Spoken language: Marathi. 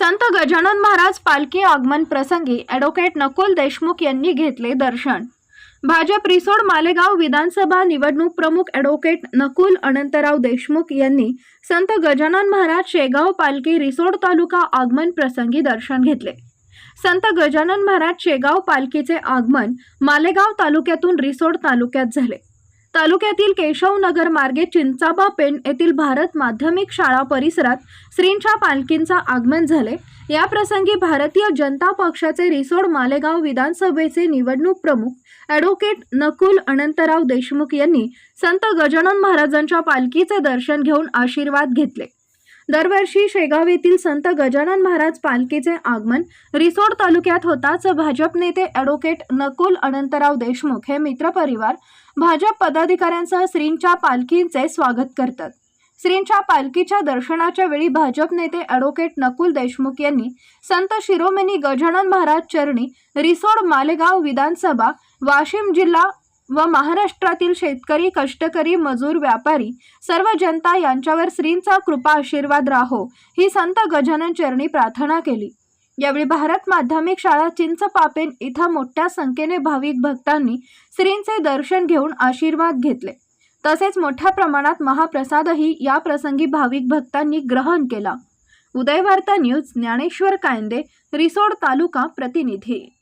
संत गजानन महाराज पालखी आगमन प्रसंगी ॲडव्होकेट नकुल देशमुख यांनी घेतले दर्शन. भाजप रिसोड मालेगाव विधानसभा निवडणूक प्रमुख ॲडव्होकेट नकुल अनंतराव देशमुख यांनी संत गजानन महाराज शेगाव पालखी रिसोड तालुका आगमन प्रसंगी दर्शन घेतले. संत गजानन महाराज शेगाव पालखीचे आगमन मालेगाव तालुक्यातून रिसोड तालुक्यात झाले. तालुक्यातील केशवनगर मार्गे चिंचाबा पेंड येथील भारत माध्यमिक शाळा परिसरात श्रींच्या पालखींचा आगमन झाले. या प्रसंगी भारतीय जनता पक्षाचे रिसोड मालेगाव विधानसभेचे निवडणूक प्रमुख ॲडव्होकेट नकुल अनंतराव देशमुख यांनी संत गजानन महाराजांच्या पालखीचे दर्शन घेऊन आशीर्वाद घेतले. दरवर्षी शेगाव येथील संत गजानन महाराज पालखीचे आगमन रिसोड तालुक्यात होताच भाजप नेते ॲडव्होकेट नकुल अनंतराव देशमुख हे मित्रपरिवार भाजप पदाधिकाऱ्यांसह श्रींच्या पालखींचे स्वागत करतात. श्रींच्या पालखीच्या दर्शनाच्या वेळी भाजप नेते ॲडव्होकेट नकुल देशमुख यांनी संत शिरोमणी गजानन महाराज चरणी रिसोड मालेगाव विधानसभा वाशिम जिल्हा व महाराष्ट्रातील शेतकरी कष्टकरी मजूर व्यापारी सर्व जनता यांच्यावर श्रींचा कृपा आशीर्वाद राहो ही संत गजानन चरणी प्रार्थना केली. यावेळी भारत माध्यमिक शाळा चिंचपापेन इथं मोठ्या संख्येने भाविक भक्तांनी श्रींचे दर्शन घेऊन आशीर्वाद घेतले. तसेच मोठ्या प्रमाणात महाप्रसादही या प्रसंगी भाविक भक्तांनी ग्रहण केला. उदयवार्ता न्यूज ज्ञानेश्वर कायंदे रिसोड तालुका प्रतिनिधी.